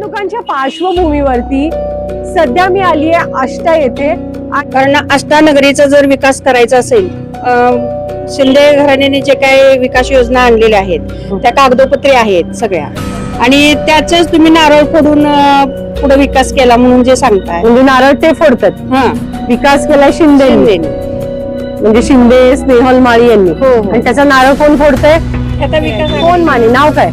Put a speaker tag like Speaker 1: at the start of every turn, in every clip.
Speaker 1: निवडणुकांच्या पार्श्वभूमीवरती सध्या मी आली आहे आष्टा येथे.
Speaker 2: कारण अष्टानगरीचा जर विकास करायचा असेल शिंदे घराण्याने जे काही विकास योजना आणलेल्या आहेत त्या कागदोपत्री आहेत सगळ्या. आणि त्याचेच तुम्ही नारळ फोडून पुढे विकास केला म्हणून जे सांगताय.
Speaker 1: म्हणजे नारळ ते फोडतात.
Speaker 2: हा.
Speaker 1: विकास केला शिंदे. म्हणजे शिंदे स्नेहल माळी यांनी.
Speaker 2: हो, हो.
Speaker 1: आणि त्याचा नारळ कोण फोडतंय?
Speaker 2: आता विकास
Speaker 1: कोण माने? नाव काय?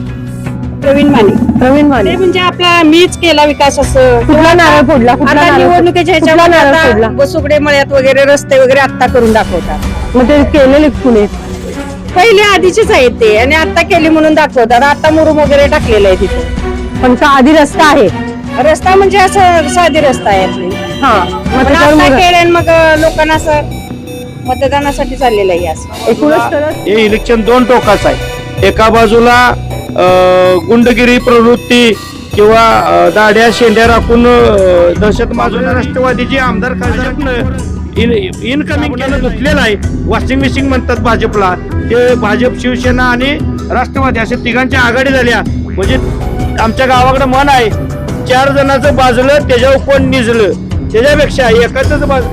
Speaker 2: प्रवीण माने.
Speaker 1: प्रवीण
Speaker 2: ते
Speaker 1: माने
Speaker 2: म्हणजे आपला मीच केला विकास असं
Speaker 1: कुठला नारळ फोडला? कुठला
Speaker 2: आता
Speaker 1: नारळ
Speaker 2: निवडणुकीच्या
Speaker 1: कुठला नारळ फोडला?
Speaker 2: ह्याच्यामध्ये मळ्यात वगैरे रस्ते वगैरे आता करून दाखवतात.
Speaker 1: मग ते केलेले कुणी?
Speaker 2: पहिले आधीचेच आहेत ते आणि आता केली म्हणून दाखवतात. आता मुरुम वगैरे टाकलेलं आहे तिथे.
Speaker 1: पण का आधी रस्ता आहे?
Speaker 2: रस्ता म्हणजे असं साधी रस्ता आहे आपली.
Speaker 1: हा मग
Speaker 2: पण
Speaker 1: त्याच्यावर
Speaker 2: आता
Speaker 1: मग
Speaker 2: केलं आणि मग लोकांना असं मतदानासाठी चाललेलं आहे असं.
Speaker 1: एकूणच तर
Speaker 3: हे इलेक्शन दोन टोकाचं आहे. एका बाजूला गुंडगिरी प्रवृत्ती किंवा दाड्या दाढ्या शेंड्या राखून दहशत माजून राष्ट्रवादीचे आमदार खासदार इन इनकमिंग केलं धुतलेलं आहे वॉशिंग मिशिंग म्हणतात भाजपला. ते भाजप शिवसेना आणि राष्ट्रवादी अशा तिघांच्या आघाडी झाल्या. म्हणजे आमच्या गावाकडे मन आहे चार जणांचं बाजलं त्याच्यावर कोण निजलं? त्याच्यापेक्षा एकाच बाज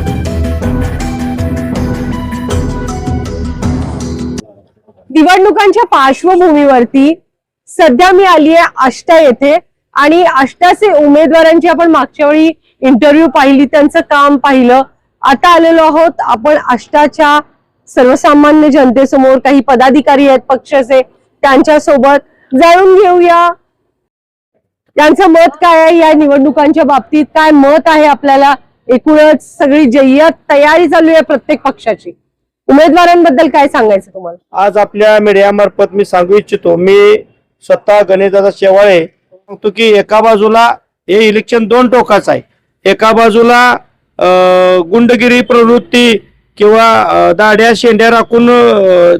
Speaker 1: निवडणुकांच्या पार्श्वभूमीवरती सध्या मी आली आहे आष्टा येथे आणि आष्टाचे उमेदवारांची आपण मागच्या वेळी इंटरव्ह्यू पाहिली त्यांचं काम पाहिलं. आता आलेलो आहोत आपण आष्टाच्या सर्वसामान्य जनतेसमोर. काही पदाधिकारी आहेत पक्षाचे त्यांच्यासोबत जाणून घेऊया त्यांचं मत काय आहे या निवडणुकांच्या बाबतीत? काय मत आहे आपल्याला? एकूणच सगळी जय्यत तयारी चालू आहे प्रत्येक पक्षाची. उमेदवारांबद्दल काय सांगायचं तुम्हाला?
Speaker 3: आज आपल्या मीडियामार्फत मी सांगू इच्छितो मी स्वतः गणेशदादा शेवाळे सांगतो की एका बाजूला हे इलेक्शन दोन टोकाचं आहे. एका बाजूला गुंडगिरी प्रवृत्ती किंवा दाड्या दाढ्या शेंड्या राखून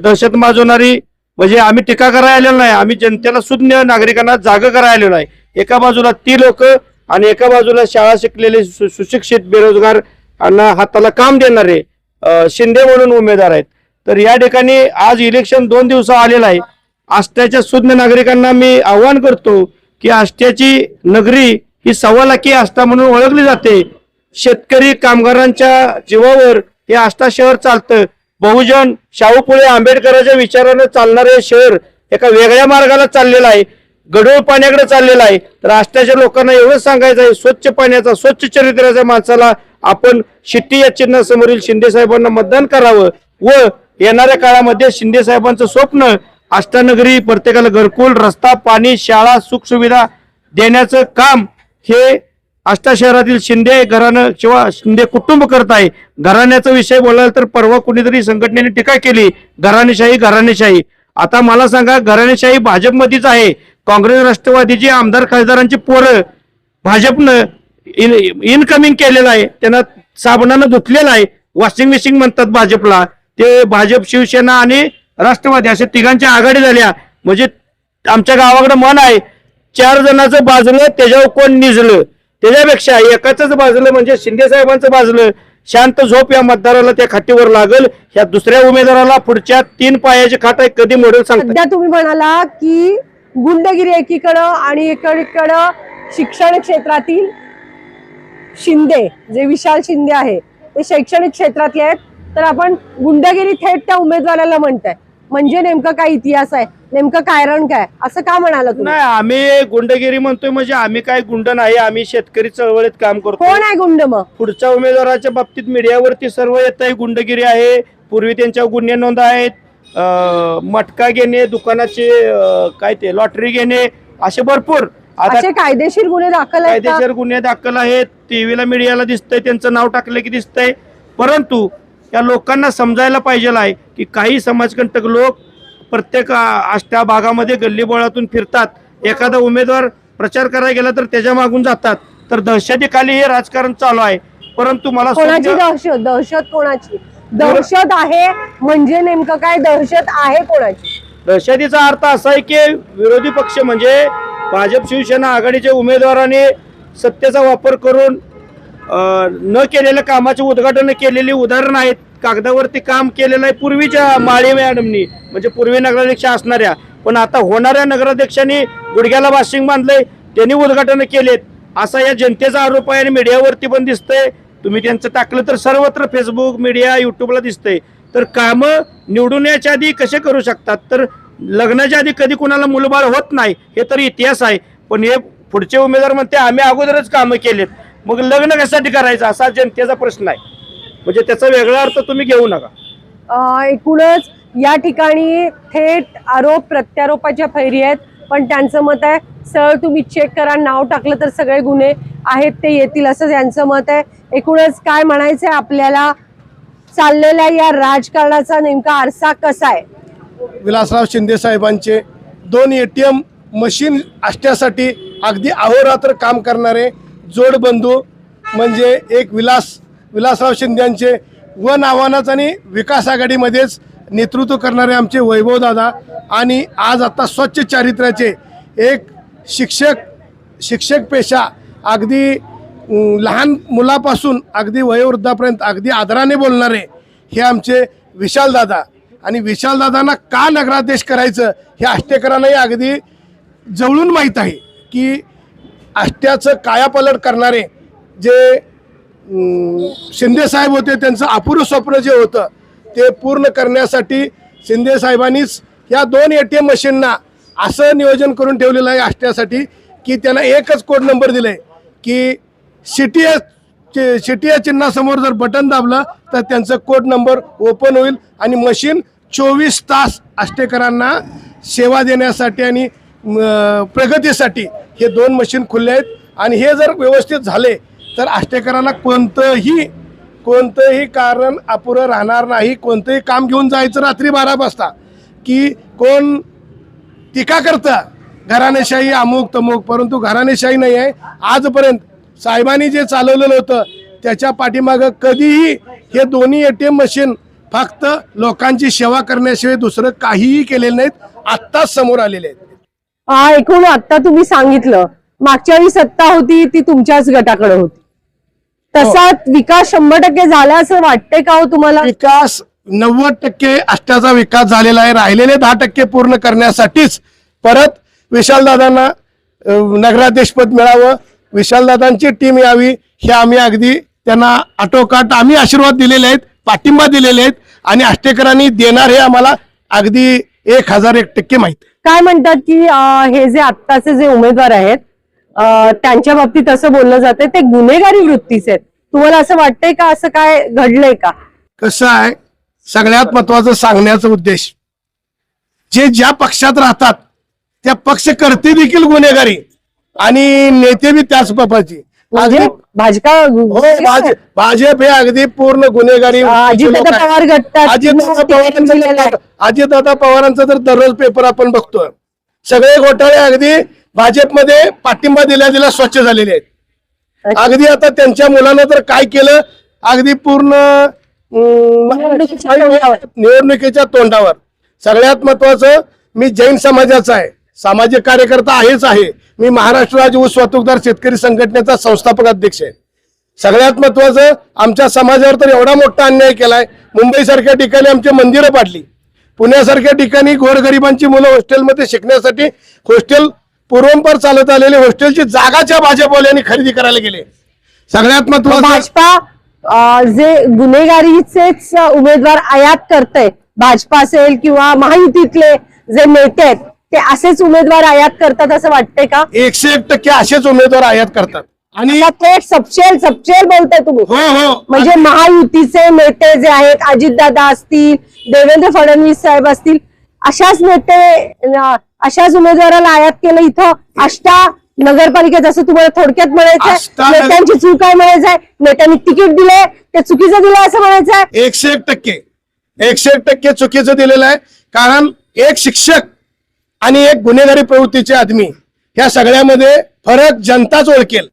Speaker 3: दहशत माजवणारी म्हणजे आम्ही टीका करायला आलेलो नाही. आम्ही जनतेला सुज्ञ नागरिकांना जाग करायला आलेलो नाही. एका बाजूला ती लोक आणि एका बाजूला शाळा शिकलेले सु- सुशिक्षित बेरोजगार यांना हाताला काम देणारे शिंदे म्हणून उमेदवार आहेत. तर या ठिकाणी आज इलेक्शन दोन दिवस आलेलं आहे. आष्ट्याच्या सुज्ञ नागरिकांना मी आव्हान करतो की आष्ट्याची नगरी ही सव्वा लाखी आष्टा म्हणून ओळखली जाते. शेतकरी कामगारांच्या जीवावर हे आष्टा शहर चालतं. बहुजन शाहूपुळे आंबेडकरांच्या विचारानं चालणारे शहर एका वेगळ्या मार्गाला चाललेलं आहे. गडोळ पाण्याकडे चाललेलं आहे. तर आष्ट्याच्या लोकांना एवढंच सांगायचं आहे स्वच्छ पाण्याचा स्वच्छ चरित्राच्या माणसाला आपण शिट्टी या चिन्हासमोरील शिंदे साहेबांना मतदान करावं व येणाऱ्या काळामध्ये शिंदे साहेबांचं स्वप्न अष्टनगरी प्रत्येकाला घरकुल रस्ता पाणी शाळा सुखसुविधा देण्याचं काम हे आष्टा शहरातील शिंदे घराणं किंवा शिंदे कुटुंब करत आहे. घराण्याचा विषय बोलायला तर परवा कुणीतरी संघटनेने टीका केली घराणेशाही घराणेशाही. आता मला सांगा घराणेशाही भाजपमध्येच आहे. काँग्रेस राष्ट्रवादीची आमदार खासदारांची पोरं भाजपनं इन इनकमिंग केलेलं आहे. त्यांना साबणानं धुतलेलं आहे. वॉशिंग मिशिंग म्हणतात भाजपला. ते भाजप शिवसेना आणि राष्ट्रवादी अशा तिघांच्या आघाडी झाल्या. म्हणजे आमच्या गावाकडे मन आहे चार जणांचं बाजलं त्याच्यावर कोण निजलं? त्याच्यापेक्षा एकाच बाजलं म्हणजे शिंदे साहेबांचं बाजलं. शांत झोप या मतदाराला त्या खाटीवर लागल. या दुसऱ्या उमेदवाराला पुढच्या तीन पायाची खाट आहे कधी मोडेल सांगतात
Speaker 1: तुम्ही म्हणाला की गुंडगिरी एकीकडं आणि एकीकडं शिक्षण क्षेत्रातील शिंदे जे विशाल शिंदे आहे ते शैक्षणिक क्षेत्रातले आहेत. तर आपण गुंडगिरी थेट त्या उमेदवाराला म्हणताय. म्हणजे नेमकं काय इतिहास आहे? नेमकं कारण काय? असं का म्हणाला तुम्ही?
Speaker 3: नाही आम्ही गुंडगिरी म्हणतोय म्हणजे आम्ही काय गुंड नाही आम्ही शेतकरी चळवळीत काम करतो
Speaker 1: कोण आहे गुंड मग?
Speaker 3: पुढच्या उमेदवाराच्या बाबतीत मीडियावरती सर्व येत आहे गुंडगिरी आहे. पूर्वी त्यांच्या गुन्हे नोंद आहेत. अं, मटका घेणे दुकानाचे अं, काय ते लॉटरी घेणे असे भरपूर. आता
Speaker 1: असे कायदेशीर गुन्हे दाखल आहेत का?
Speaker 3: कायदेशीर गुन्हे दाखल आहेत. टीव्हीला मीडियाला दिसतंय त्यांचं नाव टाकलं की दिसतंय. परंतु या लोकांना समजायला पाहिजे आहे की काही समाजकंटक लोक प्रत्येक आष्ट्या भागामध्ये गल्लीबोळातून फिरतात. एखादा उमेदवार प्रचार करायला गेला तर त्याच्या मागून जातात. तर दहशतीखाली हे राजकारण चालू आहे. परंतु मला
Speaker 1: कोणाची दहशत? दहशत कोणाची? दहशत आहे म्हणजे नेमकं काय दहशत आहे कोणाची?
Speaker 3: दहशतीचा अर्थ असा आहे की विरोधी पक्ष म्हणजे भाजप शिवसेना आघाडीच्या उमेदवाराने सत्तेचा वापर करून न केलेल्या कामाचे उद्घाटन केलेली उदाहरण आहेत. कागदावरती काम केलेलं आहे पूर्वीच्या माळी मॅडमनी म्हणजे पूर्वी नगराध्यक्ष असणाऱ्या. पण आता होणाऱ्या नगराध्यक्षांनी गुडघ्याला वाशिंग बांधलंय त्यांनी उद्घाटन केलेत. असा या जनतेचा आरोप आहे आणि मीडियावरती पण दिसतंय. तुम्ही त्यांचं टाकलं तर सर्वत्र फेसबुक मीडिया युट्यूबला दिसतंय. तर कामं निवडून याच्या आधी कसे करू शकतात? तर लग्नाच्या आधी कधी कुणाला मुलबाळ होत नाही हे तर इतिहास आहे. पण हे पुढचे उमेदवार म्हणते आम्ही अगोदरच कामं केलेत. मग लग्न कशासाठी करायचं असा जनतेचा प्रश्न आहे. म्हणजे त्याचा वेगळा अर्थ तुम्ही घेऊ नका.
Speaker 1: अं, एकूणच या ठिकाणी थेट आरोप प्रत्यारोपाच्या फैरी आहेत. पण त्यांचं मत आहे सर तुम्ही चेक करा नाव टाकलं तर सगळे गुन्हे आहेत ते येतील असं त्यांचं मत आहे. एकूणच काय म्हणायचंय आपल्याला? चाललेल्या या राजकारणाचा नेमका आरसा कसा आहे?
Speaker 4: विलासराव शिंदे साहेबांचे दोन एटीएम मशीन असण्यासाठी अगदी अहोरात्र काम करणारे जोडबंधू म्हणजे एक विलास विलासराव शिंद्यांचे वन आव्हानाचं आणि विकास आघाडीमध्येच नेतृत्व करणारे आमचे वैभवदादा आणि आज आत्ता स्वच्छ चारित्र्याचे एक शिक्षक शिक्षक पेशा अगदी लहान मुलापासून अगदी वयोवृद्धापर्यंत अगदी आदराने बोलणारे हे आमचे विशालदादा आणि विशालदादांना का नगराध्यक्ष करायचं हे आष्टेकरांनाही अगदी जवळून माहीत आहे की आष्ट्याचं कायापालट करणारे जे शिंदे साहेब होते त्यांचं अपूर्व स्वप्न जे होतं ते पूर्ण करण्यासाठी शिंदे साहेबांनीच या दोन ए टी एम मशीनना असं नियोजन करून ठेवलेलं आहे आष्ट्यासाठी की त्यांना एकच कोड नंबर दिलाय की सिटी सिटी या चिन्हासमोर जर बटन दाबलं तर त्यांचं कोड नंबर ओपन होईल आणि मशीन चोवीस तास आष्टेकरांना सेवा देण्यासाठी आणि प्रगतीसाठी हे दोन मशीन खुलले आहेत. आणि हे जर व्यवस्थित झाले तर आष्टेकरांना कोणतंही कोणतंही कारण अपुरं राहणार नाही. कोणतंही काम घेऊन जायचं रात्री बारा वाजता. की कोण टीका करतं घराणेशाही अमुक तमुक परंतु घराणेशाही नाही आहे. आजपर्यंत साहेबांनी जे चालवलेलं होतं त्याच्या पाठीमागं कधीही हे दोन्ही ए टी एम मशीन फक्त लोकांची सेवा करण्याशिवाय दुसरं काहीही केलेलं नाहीत. आत्ताच समोर आलेले आहेत.
Speaker 1: एकूण आता तुम्ही सांगितलं. मागच्या वेळी सत्ता होती ती तुमच्याच गटाकडे होती. तसा विकास शंभर टक्के झाला असं वाटतंय का हो तुम्हाला?
Speaker 4: विकास नव्वद टक्के अष्ट्याचा विकास झालेला आहे. राहिलेले दहा टक्के पूर्ण करण्यासाठीच परत विशालदादांना नगराध्यक्षपद मिळावं. विशालदादांची टीम यावी हे आम्ही अगदी त्यांना आटोकाट आम्ही आशीर्वाद दिलेले आहेत पाठिंबा दिलेले आहेत. आणि आष्टेकरांनी देणार हे आम्हाला अगदी एक हजार एक टक्के माहिती.
Speaker 1: काय म्हणतात की अं, हे जे आत्ताचे जे उमेदवार आहेत अं, त्यांच्या बाबतीत असं बोललं जातंय ते गुन्हेगारी वृत्तीचे आहेत. तुम्हाला असं वाटतंय का? असं काय घडलंय का?
Speaker 4: कसं आहे? सगळ्यात महत्वाचं सांगण्याचा उद्देश जे ज्या पक्षात राहतात त्या पक्षकर्ते देखील गुन्हेगारी आणि नेते बी त्याच बापाची
Speaker 1: म्हणजे भाजपा
Speaker 4: हो भाजप हे अगदी पूर्ण गुन्हेगारी
Speaker 1: अजितदादा पवार
Speaker 4: अजितदादा. पवारांचा अजितदादा पवारांचा तर दररोज पेपर आपण बघतोय. सगळे घोटाळे अगदी भाजपमध्ये पाठिंबा दिल्या दिल्या स्वच्छ झालेले आहेत. अगदी आता त्यांच्या मुलानं तर काय केलं? अगदी पूर्ण अं,
Speaker 1: निवडणुकीच्या तोंडावर.
Speaker 4: निवडणुकीच्या तोंडावर. सगळ्यात महत्वाचं मी जैन समाजाचा आहे. सामाजिक कार्यकर्ता आहेच आहे. मी महाराष्ट्र राज्य ऊस वाहतूकदार शेतकरी संघटनेचा संस्थापक अध्यक्ष आहे. सगळ्यात महत्वाचं आमच्या समाजावर तर एवढा मोठा अन्याय केलाय. मुंबई सारख्या ठिकाणी आमची मंदिरं पाडली. पुण्यासारख्या ठिकाणी गोरगरिबांची मुलं हॉस्टेलमध्ये शिकण्यासाठी हॉस्टेल पूर्वंपार चालत आलेले हॉस्टेलची जागाच्या भाजपवाल्यांनी खरेदी करायला गेले. सगळ्यात महत्वाचं
Speaker 1: भाजपा जे गुन्हेगारीचेच उमेदवार आयात करतय भाजपा असेल किंवा महायुतीतले जे नेते आहेत ते असेच उमेदवार आयात करतात असं वाटतंय का?
Speaker 4: एकशे एक टक्के असेच उमेदवार आयात करतात. आणि
Speaker 1: आता थेट सपशेल सपशेल बोलताय तुम्ही.
Speaker 4: हो हो.
Speaker 1: म्हणजे महायुतीचे नेते जे आहेत अजितदादा असतील देवेंद्र फडणवीस साहेब असतील अशाच नेते अं, अशाच उमेदवाराला आयात केलं इथं आष्टा नगरपालिकेत असं तुम्हाला थोडक्यात म्हणायचंय
Speaker 4: नगर-
Speaker 1: नेत्यांची चूक आहे म्हणायचंय? नेत्यांनी तिकीट दिले ते चुकीचं दिलं असं म्हणायचंय?
Speaker 4: एकशे एक टक्के. एकशे एक टक्के चुकीचं दिलेलं आहे. कारण एक शिक्षक आणि एक गुन्हेगारी प्रवृत्तीचे आदमी. ह्या सगळ्यामध्ये फरक जनताच ओळखेल.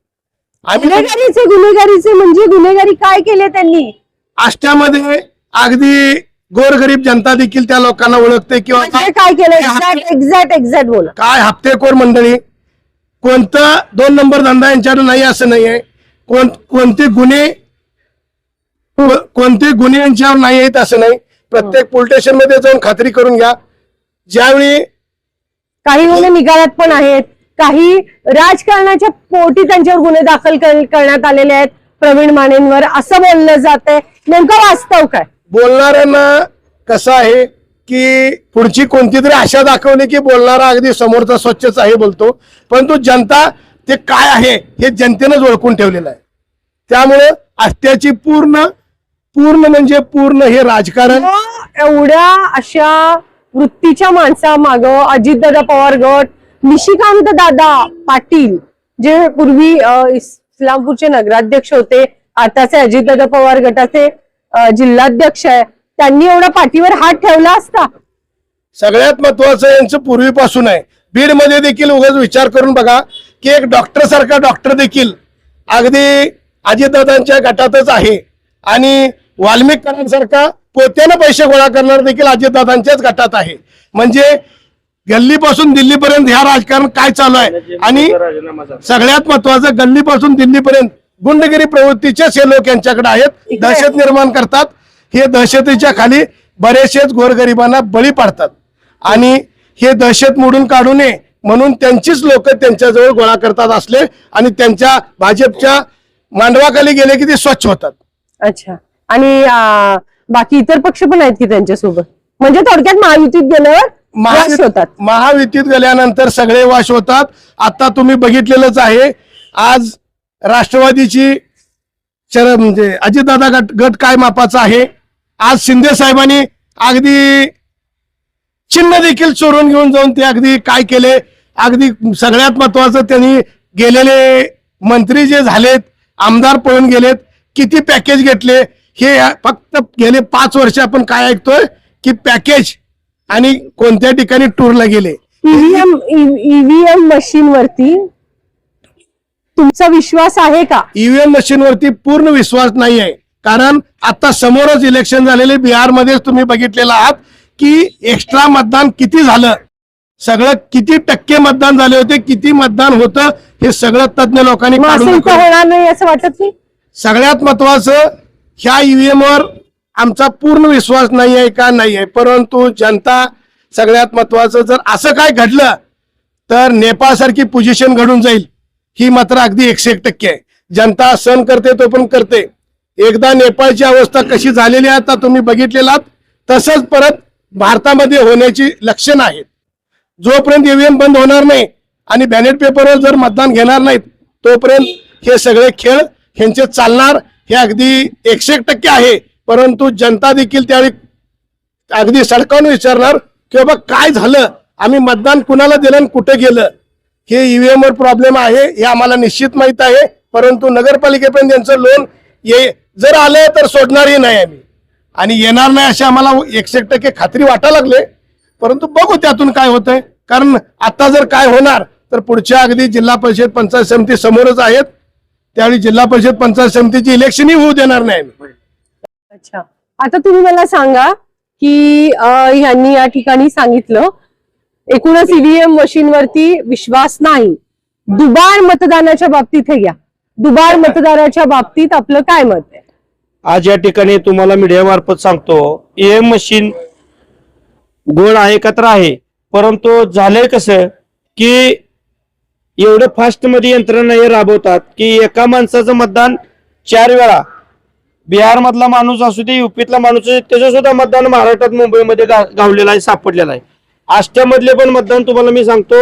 Speaker 1: गुन्हेगारीचे गुन्हेगारीचे म्हणजे गुन्हेगारी काय केले त्यांनी?
Speaker 4: आष्ट्यामध्ये अगदी गोरगरीब जनता देखील त्या लोकांना ओळखते किंवा
Speaker 1: म्हणजे काय केलं? एक्झॅक्ट एक्झॅक्ट एक्झॅक्ट बोला.
Speaker 4: काय हप्तेखोर मंडळी? कोणतं दोन नंबर धंदा यांच्याकडे नाही असं नाही आहे कोण कोणते गुन्हे कोणते गुन्हे यांच्यावर नाही आहेत असं नाही. प्रत्येक पोलीस स्टेशनमध्ये जाऊन खात्री करून घ्या. ज्यावेळी
Speaker 1: काही गुन्हे निघाल्यात पण आहेत. काही राजकारणाच्या पोटी त्यांच्यावर गुन्हे दाखल कर- करण्यात आलेले आहेत. प्रवीण मानेंवर असं बोललं जात आहे नेमकं वास्तव काय?
Speaker 4: बोलणाऱ्यांना कसं आहे की पुढची कोणती तरी आशा दाखवली की बोलणारा अगदी समोरचा स्वच्छच आहे बोलतो. परंतु जनता ते काय आहे हे जनतेनंच ओळखून ठेवलेलं आहे. त्यामुळं आष्ट्याची पूर्ण पूर्ण म्हणजे पूर्ण हे राजकारण.
Speaker 1: एवढ्या अशा वृत्तीच्या माणसामाग अजितदादा पवार गट निशिकांत दादा पाटील जे पूर्वी इस्लामपूरचे नगराध्यक्ष होते आताचे अजितदादा पवार गटाचे जिल्हाध्यक्ष आहे. त्यांनी एवढा पाठीवर हात ठेवला असता.
Speaker 4: सगळ्यात महत्वाचं यांचं पूर्वीपासून आहे. बीडमध्ये देखील उगाच विचार करून बघा की एक डॉक्टर सारखा डॉक्टर देखील अगदी अजितदादांच्या गटातच आहे. आणि वाल्मिक करांसारखा पोत्यानं पैसे गोळा करणार देखील अजितदादांच्याच गटात आहे. म्हणजे गल्लीपासून दिल्लीपर्यंत ह्या राजकारण काय चालू आहे? आणि सगळ्यात महत्वाचं गल्लीपासून दिल्लीपर्यंत गुंडगिरी प्रवृत्तीचेच हे लोक यांच्याकडे आहेत. दहशत निर्माण करतात. हे दहशतीच्या खाली बरेचसेच गोरगरिबांना बळी पाडतात. आणि हे दहशत मोडून काढू नये म्हणून त्यांचीच लोक त्यांच्याजवळ गोळा करतात असले आणि त्यांच्या भाजपच्या मांडवाखाली गेले की ते स्वच्छ होतात.
Speaker 1: अच्छा. आणि बाकी इतर पक्ष पण आहेत की त्यांच्यासोबत? म्हणजे थोडक्यात महायुतीत गेल्यावर होतात.
Speaker 4: महायुतीत गेल्यानंतर सगळे वाश होतात. आता तुम्ही बघितलेलंच आहे. आज राष्ट्रवादीची चर म्हणजे अजितदादा गट गट काय मापाचा आहे? आज शिंदे साहेबांनी अगदी चिन्ह देखील चोरून घेऊन जाऊन ते अगदी काय केले? अगदी सगळ्यात महत्वाचं त्यांनी गेलेले मंत्री जे झालेत आमदार पळून गेलेत किती पॅकेज घेतले? हे फक्त गेले पाच वर्ष आपण काय ऐकतोय की पॅकेज आणि कोणत्या ठिकाणी टूरला गेले.
Speaker 1: ईव्हीएम ईव्हीएम मशीन वरती तुमचा विश्वास आहे का?
Speaker 4: ईव्हीएम मशीनवरती पूर्ण विश्वास नाही आहे. कारण आता समोरच इलेक्शन झालेले बिहारमध्येच तुम्ही बघितलेलं आहात की एक्स्ट्रा मतदान किती झालं. सगळं किती टक्के मतदान झाले होते किती मतदान होतं हे सगळं तज्ज्ञ लोकांनी.
Speaker 1: होणार नाही असं वाटत नाही?
Speaker 4: सगळ्यात महत्वाचं ह्या ईव्हीएम वर आमचा पूर्ण विश्वास नाही आहे का नाही आहे? परंतु जनता सगळ्यात महत्वाचं जर असं काय घडलं तर नेपाळसारखी पोझिशन घडून जाईल. ही मात्र अगदी एकशे एक टक्के आहे. जनता सण करते तो पण करते. एकदा नेपाळची अवस्था कशी झालेली आहे आता तुम्ही बघितलेला तसंच परत भारतामध्ये होण्याची लक्षणं आहेत. जोपर्यंत ईव्हीएम बंद होणार नाही आणि बॅलेट पेपरवर जर मतदान घेणार नाहीत तोपर्यंत हे सगळे खेळ ह्यांचे चालणार हे अगदी एकशे एक टक्के आहे. परंतु जनता देखील त्यावेळी अगदी सडकावून विचारणार की बाबा काय झालं? आम्ही मतदान कुणाला दिलं आणि कुठे गेलं? हे ईव्हीएम वर प्रॉब्लेम आहे हे आम्हाला निश्चित माहीत आहे. परंतु नगरपालिकेपर्यंत त्यांचं लोन ये जर आलं तर सोडणारही नाही आम्ही. आणि येणार नाही अशी आम्हाला एकशे एक टक्के खात्री वाटायला लागले. परंतु बघू त्यातून काय होतंय. कारण आता जर काय होणार तर पुढच्या अगदी जिल्हा परिषद पंचायत समिती समोरच आहेत. त्यावेळी जिल्हा परिषद पंचायत समितीची इलेक्शनही होऊ देणार नाही.
Speaker 1: अच्छा. आता तुम्ही मला सांगा की अ, ह्यांनी या ठिकाणी सांगितलं एकूणच ईव्हीएम मशीन वरती विश्वास नाही. दुबार मतदानाच्या बाबतीत हे घ्या. दुबार मतदाराच्या बाबतीत आपलं काय मत आहे?
Speaker 3: आज या ठिकाणी तुम्हाला मीडिया मार्फत सांगतो ईएम मशीन गोड आहे का तर आहे. परंतु झालंय कसं की एवढं फास्टमध्ये यंत्रणा हे राबवतात की एका माणसाचं मतदान चार वेळा. बिहार मधला माणूस असू दे युपीतला माणूस असू दे त्याचं सुद्धा मतदान महाराष्ट्रात मुंबईमध्ये गा- आहे सापडलेला आहे. आष्ट्यामधले पण मतदान तुम्हाला मी सांगतो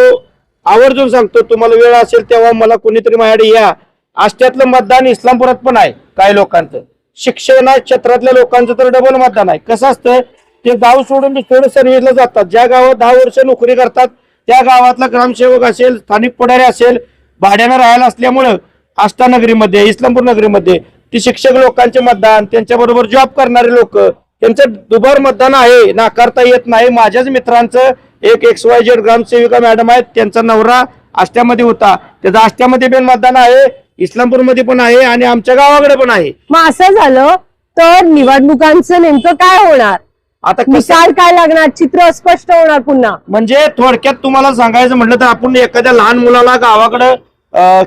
Speaker 3: आवर्जून सांगतो तुम्हाला वेळ असेल तेव्हा मला कोणीतरी माझ्याकडे या. आष्ट्यातलं मतदान इस्लामपुरात पण आहे काही लोकांचं. शिक्षण क्षेत्रातल्या लोकांचं तर डबल मतदान आहे. कसं असतं ते गाव सोडून थोडं सर्व्हिसला जातात. ज्या गावात दहा वर्ष नोकरी करतात त्या गावातला ग्रामसेवक असेल स्थानिक पुढारी असेल भाड्यानं राहायला असल्यामुळं आष्टा नगरीमध्ये इस्लामपूर नगरीमध्ये ती शिक्षक लोकांचे मतदान त्यांच्याबरोबर जॉब करणारे लोक त्यांचं दुबार मतदान आहे नाकारता येत नाही. माझ्याच मित्रांचं एक एक्स वाय जेड ग्रामसेविका मॅडम आहेत त्यांचा नवरा आष्ट्यामध्ये होता. त्याचा आष्ट्यामध्ये पण मतदान आहे इस्लामपूरमध्ये पण आहे आणि आमच्या गावाकडे पण आहे.
Speaker 1: मग असं झालं तर निवडणुकांचं नेमकं काय होणार?
Speaker 3: आता
Speaker 1: निकाल काय लागणार? चित्र अस्पष्ट होणार पुन्हा.
Speaker 3: म्हणजे थोडक्यात तुम्हाला सांगायचं म्हटलं तर आपण एखाद्या लहान मुलाला गावाकडं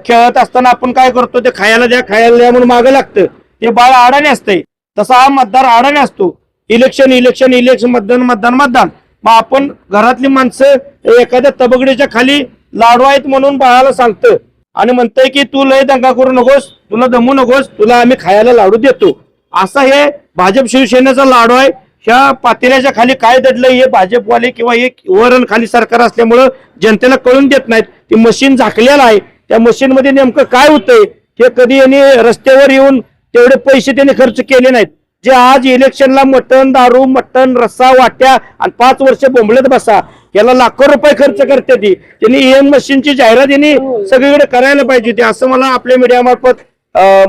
Speaker 3: खेळत असताना आपण काय करतो ते खायला द्या खायला द्या म्हणून मागं लागतं. ते बाळ अडाणी असते तसा हा मतदार अडाणी असतो. इलेक्शन इलेक्शन इलेक्शन मतदान मतदान मतदान. मग आपण घरातली माणसं एखाद्या तबगडीच्या खाली लाडू आहेत म्हणून बाळाला सांगतं. आणि म्हणतंय की तू लय दंगा करू नकोस तुला दमू नकोस तुला आम्ही खायला लाडू देतो. असा हे भाजप शिवसेनेचा लाडू आहे. ह्या पातेल्याच्या खाली काय दडलंय हे भाजपवाले किंवा हे वरण खाली सरकार असल्यामुळं जनतेला कळून देत नाहीत. ती मशीन झाकलेलं आहे. त्या मशीनमध्ये नेमकं काय होतंय हे कधी यांनी रस्त्यावर येऊन तेवढे पैसे त्यांनी खर्च केले नाहीत. जे आज इलेक्शनला मटण दारू मटण रस्सा वाट्या आणि पाच वर्ष बोंबलत बसा याला लाखो रुपये खर्च करते ती. त्यांनी एम मशीनची जाहिरात यांनी सगळीकडे करायला पाहिजे होती असं मला आपल्या मीडियामार्फत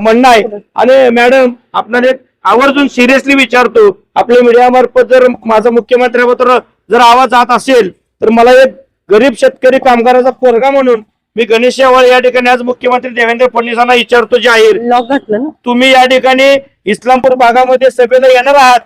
Speaker 3: म्हणणं आहे. आणि मॅडम आपल्याला एक आवर्जून सिरियसली विचारतो. आपल्या मीडियामार्फत जर माझा मुख्यमंत्र्याबद्दल जर आवाज जात असेल तर मला एक गरीब शेतकरी कामगाराचा पोरगा म्हणून मी गणेश शेवाळ या ठिकाणी आज मुख्यमंत्री देवेंद्र फडणवीसांना विचारतो जाहीर. तुम्ही या ठिकाणी इस्लामपूर भागामध्ये सभेला येणार आहात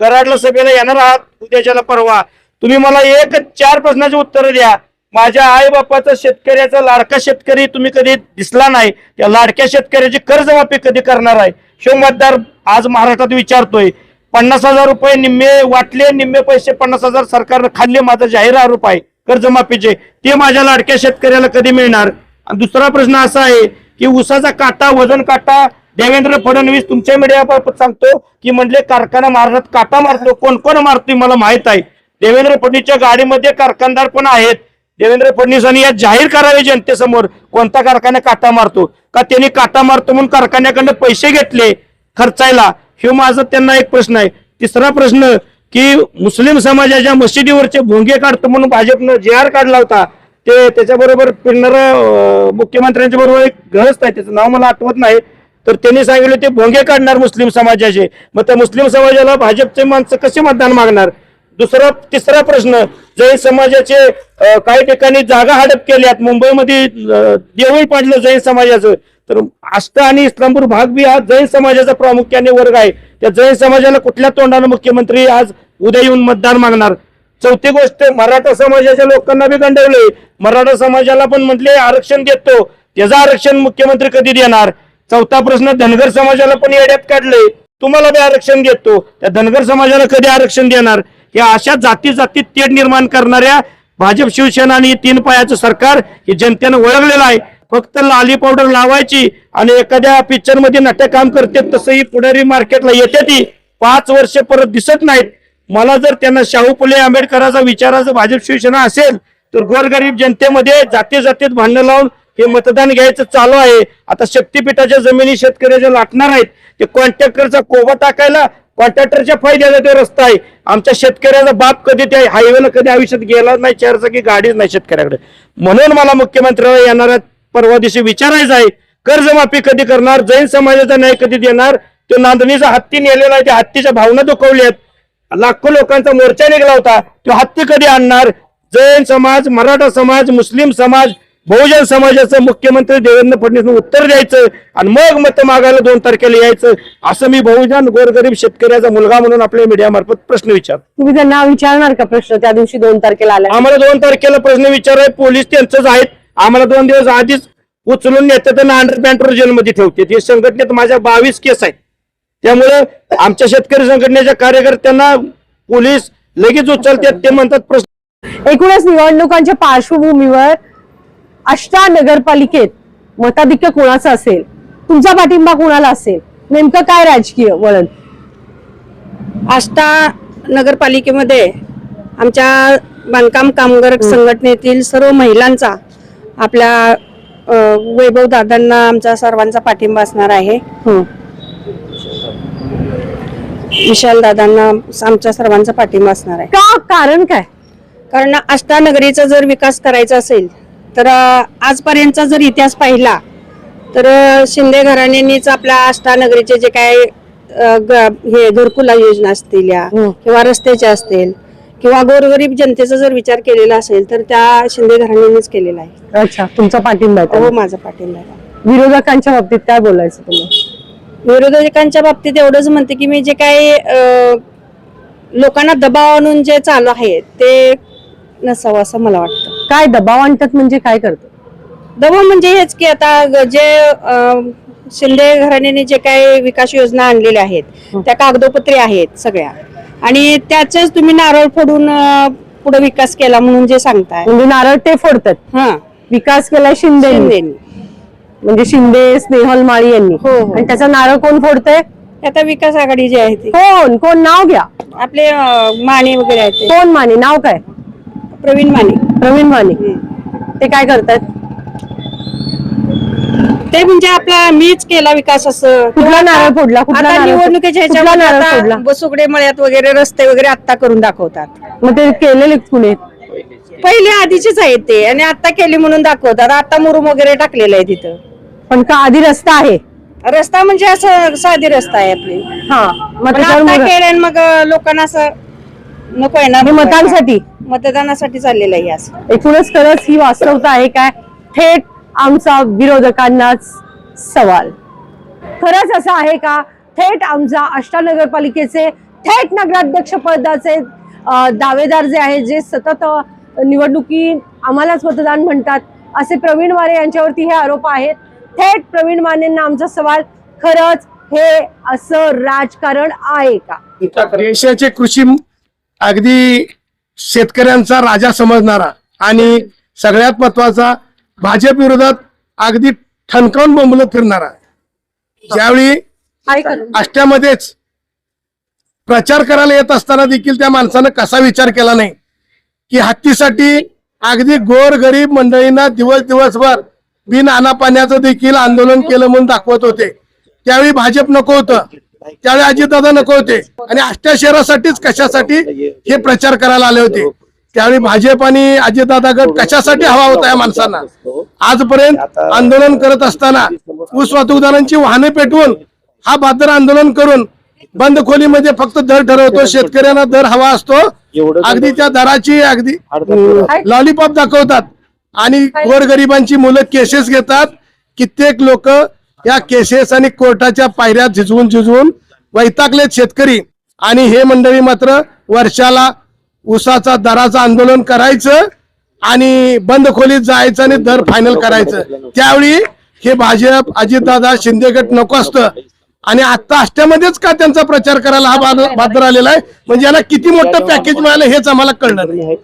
Speaker 3: कराडला सभेला येणार आहात उद्याच्याला परवा. तुम्ही मला एक चार प्रश्नाचे उत्तर द्या. माझ्या आई बापाचा शेतकऱ्याचा लाडका शेतकरी तुम्ही कधी दिसला नाही. त्या लाडक्या शेतकऱ्याची कर्जमाफी कधी करणार आहे? शिव मतदार आज महाराष्ट्रात विचारतोय पन्नास हजार रुपये निम्मे वाटले निम्मे पैसे पन्नास हजार सरकारनं खाल्ले माझा जाहीर आरोप आहे कर्जमाफीचे. ते माझ्या लाडक्या शेतकऱ्याला कधी मिळणार? आणि दुसरा प्रश्न असा आहे की उसाचा काटा वजन काटा देवेंद्र फडणवीस तुमच्या मीडियाबाबत सांगतो की म्हणले कारखाना महाराष्ट्रात काटा मारतो कोण कोण मारतोय मला माहीत आहे. देवेंद्र फडणवीसच्या गाडीमध्ये कारखानदार पण आहेत. देवेंद्र फडणवीसांनी यात जाहीर करावे जनतेसमोर कोणता कारखाना काटा मारतो? का त्यांनी काटा मारतो म्हणून कारखान्याकडनं पैसे घेतले? खर्चायला? हे माझा त्यांना एक प्रश्न आहे. तिसरा प्रश्न की मुस्लिम समाजाच्या मशिदीवरचे भोंगे काढतो म्हणून भाजपनं जे आर काढला होता ते त्याच्याबरोबर फिरणारं मुख्यमंत्र्यांच्या बरोबर एक ग्रहस्थ आहे. त्याचं नाव मला आठवत नाही. तर त्यांनी सांगितलं ते भोंगे काढणार मुस्लिम समाजाचे. मग त्या मुस्लिम समाजाला भाजपचे माणसं कसे मतदान मागणार? दुसरा तिसरा प्रश्न जैन समाजाचे काही ठिकाणी जागा हडप केल्यात. मुंबईमध्ये देऊळ पाडलं जैन समाजाचं. तर आष्टा आणि इस्लामपूर भाग बी हा जैन समाजाचा प्रामुख्याने वर्ग आहे. त्या जैन समाजाला कुठल्या तोंडानं मुख्यमंत्री आज उद्या येऊन मतदान मागणार? चौथी गोष्ट मराठा समाजाच्या लोकांना बी गंडवले मराठा समाजाला पण म्हटले आरक्षण देतो. त्याचं आरक्षण मुख्यमंत्री कधी देणार? चौथा प्रश्न धनगर समाजाला पण येड्यात काढले तुम्हाला बी आरक्षण देतो. त्या धनगर समाजाला कधी आरक्षण देणार? या अशा जाती जातीत तेढ निर्माण करणाऱ्या भाजप शिवसेना आणि तीन पायाचं सरकार हे जनतेनं ओळखलेलं आहे. फक्त लाली पावडर लावायची आणि एखाद्या पिक्चरमध्ये नाट्य काम करते तसंही पुढारी मार्केटला येते ती. पाच वर्ष परत दिसत नाहीत. मला जर त्यांना शाहू फुले आंबेडकराचा विचाराचं भाजप शिवसेना असेल तर गोरगरीब जनतेमध्ये जाती जातीत भांडणं लावून हे मतदान घ्यायचं चालू आहे. आता शक्तीपीठाच्या जमिनी शेतकऱ्याच्या लाटणार आहेत ते कॉन्ट्रॅक्टरचा कोबा टाकायला कॉन्ट्रॅक्टरच्या फायद्याचा तो रस्ता आहे. आमच्या शेतकऱ्याचा बाप कधी त्या हायवेला कधी आयुष्यात गेला नाही चारचाकी गाडीच नाही शेतकऱ्याकडे. म्हणून मला मुख्यमंत्र्याला येणाऱ्या परवा दिवशी विचारायचं आहे कर्जमाफी कधी करणार जैन समाजाचा न्याय कधी देणार तो नांदणीचा हत्ती नेलेला आहे त्या हत्तीच्या भावना दुखवल्यात लाखो लोकांचा मोर्चा निघाला होता तो हत्ती कधी आणणार? जैन समाज मराठा समाज मुस्लिम समाज बहुजन समाजाचं मुख्यमंत्री देवेंद्र फडणवीस उत्तर द्यायचं आणि मग मत मागायला दोन तारखेला यायचं असं मी बहुजन गोरगरीब शेतकऱ्याचा मुलगा म्हणून आपल्या मीडियामार्फत प्रश्न विचार
Speaker 1: तुम्ही त्यांना विचारणार का प्रश्न? त्या दिवशी दोन तारखेला आल्या
Speaker 3: आम्हाला दोन तारखेला प्रश्न विचाराय पोलीस त्यांचंच आहेत. आम्हाला दोन दिवस आधीच उचलून नेतात आणि अंडर पॅन्टवर जेलमध्ये ठेवतात हे संघटनेत माझ्या बावीस केस आहेत. त्यामुळे आमच्या शेतकरी संघटनेच्या कार्यकर्त्यांना पोलीस लगेच उचलतात ते म्हणतात प्रश्न
Speaker 1: एकूणच निवडणुकांच्या पार्श्वभूमीवर अष्टा नगरपालिकेत मताधिक्य कोणाचं असेल? तुमचा पाठिंबा कोणाला असेल? नेमकं काय राजकीय वळण?
Speaker 2: आष्टा नगरपालिकेमध्ये आमच्या बांधकाम कामगार संघटनेतील सर्व महिलांचा आपल्या वैभव दादांना आमचा सर्वांचा पाठिंबा असणार आहे
Speaker 1: हम्म.
Speaker 2: विशाल दादांना आमच्या सर्वांचा पाठिंबा असणार आहे
Speaker 1: का कारण काय
Speaker 2: कारण अष्टानगरीचा जर विकास करायचा असेल तर आजपर्यंतचा जर इतिहास पाहिला तर शिंदे घराण्यांनीच आपल्या अष्टानगरीचे जे काय हे घरकुला योजना असतील या
Speaker 1: हम्म.
Speaker 2: किंवा रस्त्याच्या असतील किंवा गोरगरीब जनतेचा जर विचार केलेला असेल तर त्या शिंदे घराण्यांनीच केलेला आहे.
Speaker 1: अच्छा तुमचा पाठिंबा आहे
Speaker 2: हो. माझा पाठिंबा आहे.
Speaker 1: विरोधकांच्या बाबतीत काय बोलायचं तुम्ही
Speaker 2: विरोधकांच्या बाबतीत एवढंच म्हणते की मी जे काही अ, लोकांना दबाव आणून जे चालू आहे ते नसावं असं मला वाटतं.
Speaker 1: काय दबाव आणतात म्हणजे काय करतात?
Speaker 2: दबाव म्हणजे हेच की आता ग- जे अं, शिंदे घराण्याने जे काही विकास योजना आणलेल्या आहेत त्या कागदोपत्री आहेत सगळ्या. आणि त्याचेच तुम्ही नारळ फोडून पुढे विकास केला म्हणून जे सांगताय.
Speaker 1: म्हणजे नारळ ते फोडतात?
Speaker 2: हा.
Speaker 1: विकास केलाय शिंदे म्हणजे शिंदे स्नेहल माळी यांनी?
Speaker 2: हो, हो.
Speaker 1: आणि त्याचा नारळ कोण फोडतंय?
Speaker 2: आता विकास आघाडी जी आहे ती.
Speaker 1: कोण? कोण? नाव घ्या.
Speaker 2: आपले अं, माने वगैरे आहेत ते.
Speaker 1: कोण माने? नाव काय?
Speaker 2: प्रवीण माने.
Speaker 1: प्रवीण माने. ते काय करतात
Speaker 2: ते म्हणजे आपला मीच केला विकास असं.
Speaker 1: कुठला नारळ फोडला? कुठला
Speaker 2: आता
Speaker 1: नारळ
Speaker 2: निवडणुकीच्या
Speaker 1: कुठला नारळ फोडला?
Speaker 2: आता बसुगडे मळ्यात वगैरे रस्ते वगैरे आता करून दाखवतात.
Speaker 1: मग ते केलेले कुणी?
Speaker 2: पहिले आधीचेच आहेत ते आणि आता केले म्हणून दाखवतात. आता मुरुम वगैरे टाकलेलं आहे तिथं.
Speaker 1: पण का आधी रस्ता आहे?
Speaker 2: रस्ता म्हणजे असं साधी रस्ता आहे आपली.
Speaker 1: हा मग
Speaker 2: पण
Speaker 1: त्याच्यावर
Speaker 2: आता केलं आणि मग लोकांना असं नको आहे ना.
Speaker 1: मतांसाठी?
Speaker 2: मतदानासाठी चाललेलं आहे हे असं.
Speaker 1: एकूणच खरंच ही वास्तवता आहे काय? थेट आमचा विरोधकांनाच सवाल. खरंच असं आहे का? थेट आमचा आष्टा नगरपालिकेचे थेट नगराध्यक्ष पदाचे दावेदार जे आहेत जे सतत निवडणुकी आम्हालाच मतदान म्हणतात असे प्रवीण माने यांच्यावरती हे आरोप आहेत. थेट प्रवीण मानेंना आमचा सवाल खरंच हे असं राजकारण आहे का?
Speaker 4: देशाचे कृषी अगदी शेतकऱ्यांचा राजा समजणारा आणि सगळ्यात महत्त्वाचा भाजप विरोधात अगदी ठणकावून बोंबलत फिरणारा ज्यावेळी
Speaker 1: आहे का
Speaker 4: आष्ट्यामध्येच प्रचार करायला येत असताना देखील त्या माणसानं कसा विचार केला नाही? की हत्तीसाठी अगदी गोर गरीब मंडळींना दिवस दिवसभर बिन पाण्याचं देखील आंदोलन केलं म्हणून दाखवत होते. त्यावेळी भाजप नको होतं. त्यावेळी अजितदादा नको होते. आणि आष्ट्या शहरासाठीच कशासाठी हे प्रचार करायला आले होते? त्यावेळी भाजप आणि अजितदादा गट कशासाठी हवा होता या माणसांना? आजपर्यंत आंदोलन करत असताना ऊस वाहतूकदारांची वाहने पेटवून हा बहादर आंदोलन करून बंद खोलीमध्ये फक्त दर ठरवतो शेतकऱ्यांना दर हवा असतो. अगदी त्या दराची अगदी लॉलीपॉप दाखवतात. आणि गोरगरिबांची मुलं केसेस घेतात. कित्येक लोक या केसेस आणि कोर्टाच्या पायऱ्यात झिजवून झिजवून वैतागलेत शेतकरी. आणि हे मंडळी मात्र वर्षाला उसाचा दराचं आंदोलन करायचं आणि बंद खोलीत जायचं आणि दर फायनल करायचं. त्यावेळी हे भाजप अजितदादा शिंदे गट नको असतं. आणि आता आष्ट्यामध्येच का त्यांचा प्रचार करायला हा बाद- बादर आलेला आहे? म्हणजे याला किती मोठं पॅकेज मिळालं हेच आम्हाला कळलं नाही.